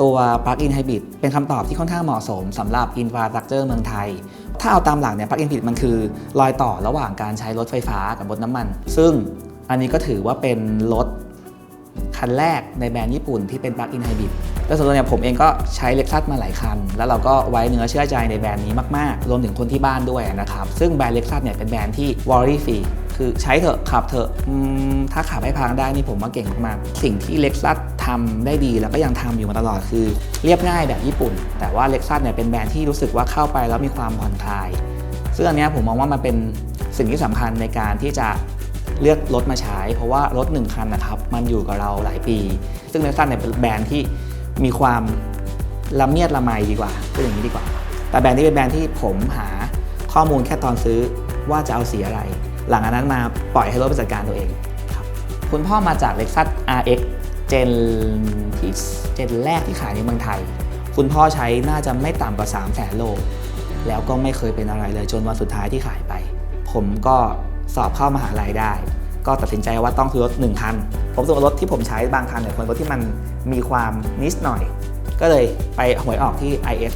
ตัว Plug-in Hybrid เป็นคำตอบที่ค่อนข้างเหมาะสมสำหรับ Infrastructure เมืองไทย ถ้าเอาตามหลักเนี่ย Plug-in Hybrid มันคือรอยต่อระหว่างการใช้รถไฟฟ้ากับรถน้ำมัน ซึ่งอันนี้ก็ถือว่าเป็นรถคันแรกในแบรนด์ญี่ปุ่นที่เป็น Plug-in Hybrid แล้วส่วนตัวเนี่ยผมเองก็ใช้ Lexus มาหลายคัน แล้วเราก็ไว้เนื้อเชื่อใจในแบรนด์นี้มาก ๆ รวมถึงคนที่บ้านด้วยนะครับ ซึ่งแบรนด์ Lexus เนี่ยเป็นแบรนด์ที่ warranty free คือใช้เถอะขับเถอะถ้าขับให้พังได้นี่ผมว่าเก่งมากสิ่งที่ Lexus ทำได้ดีแล้วก็ยังทำอยู่มาตลอดคือ เรียบง่ายแบบญี่ปุ่น แต่ว่า Lexus เนี่ยเป็นแบรนด์ที่รู้สึกว่าเข้าไปแล้วมีความผ่อนคลายซึ่งอันนี้ผมมองว่ามันเป็นสิ่งที่สำคัญในการที่จะเลือกรถมาใช้ เพราะว่ารถหนึ่งคันนะครับ มันอยู่กับเราหลายปี ซึ่งเลซันเนี่ยเป็นแบรนด์ที่มีความละเมียดละไมดีกว่าพูดอย่างนี้ดีกว่า แต่แบรนด์นี้เป็นแบรนด์ที่ผมหาข้อมูลแค่ตอนซื้อว่าจะเอาสีอะไร หลังจากนั้นมาปล่อยให้รถไปจัดการตัวเองครับคุณพ่อมาจาก Lexus RX เจนที่เจนแรกที่ขายในเมืองไทย คุณพ่อใช้น่าจะไม่ต่ำกว่า3 0 0แสนโล แล้วก็ไม่เคยเป็นอะไรเลยจนวันสุดท้ายที่ขายไป ผมก็สอบเข้ามหาลัยได้ ก็ตัดสินใจว่าต้องซื้อรถหนึ่งคัน ผมรู้สึกว่ารถที่ผมใช้บางคันเนี่ยเป็นรถที่มันมีความนิสหน่อย ก็เลยไปหวยออกที่ IS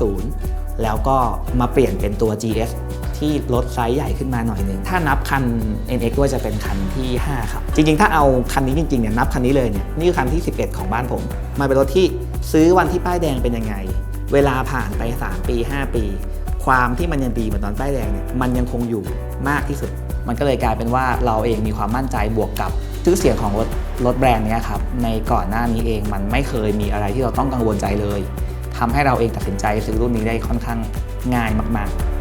250 แล้วก็มาเปลี่ยนเป็นตัว GS ที่รถไซส์ใหญ่ขึ้นมาหน่อยหนึ่งถ้านับคัน NX ด้วยจะเป็นคันที่ 5 ครับ จริงๆ ถ้าเอาคันนี้จริงๆเนี่ยนับคันนี้เลยเนี่ยนี่คือคันที่ 11 ของบ้านผมมันเป็นรถที่ซื้อวันที่ป้ายแดงเป็นยังไง เวลาผ่านไป 3 ปี 5 ปี ความที่มันยังดีเหมือนตอนป้ายแดงเนี่ยมันยังคงอยู่มากที่สุด มันก็เลยกลายเป็นว่าเราเองมีความมั่นใจบวกกับชื่อเสียงของรถรถแบรนด์เนี้ยครับในก่อนหน้านี้เองมันไม่เคยมีอะไรที่เราต้องกังวลใจเลยทำให้เราเองตัดสินใจซื้อรุ่นนี้ได้ค่อนข้างง่ายมาก ๆ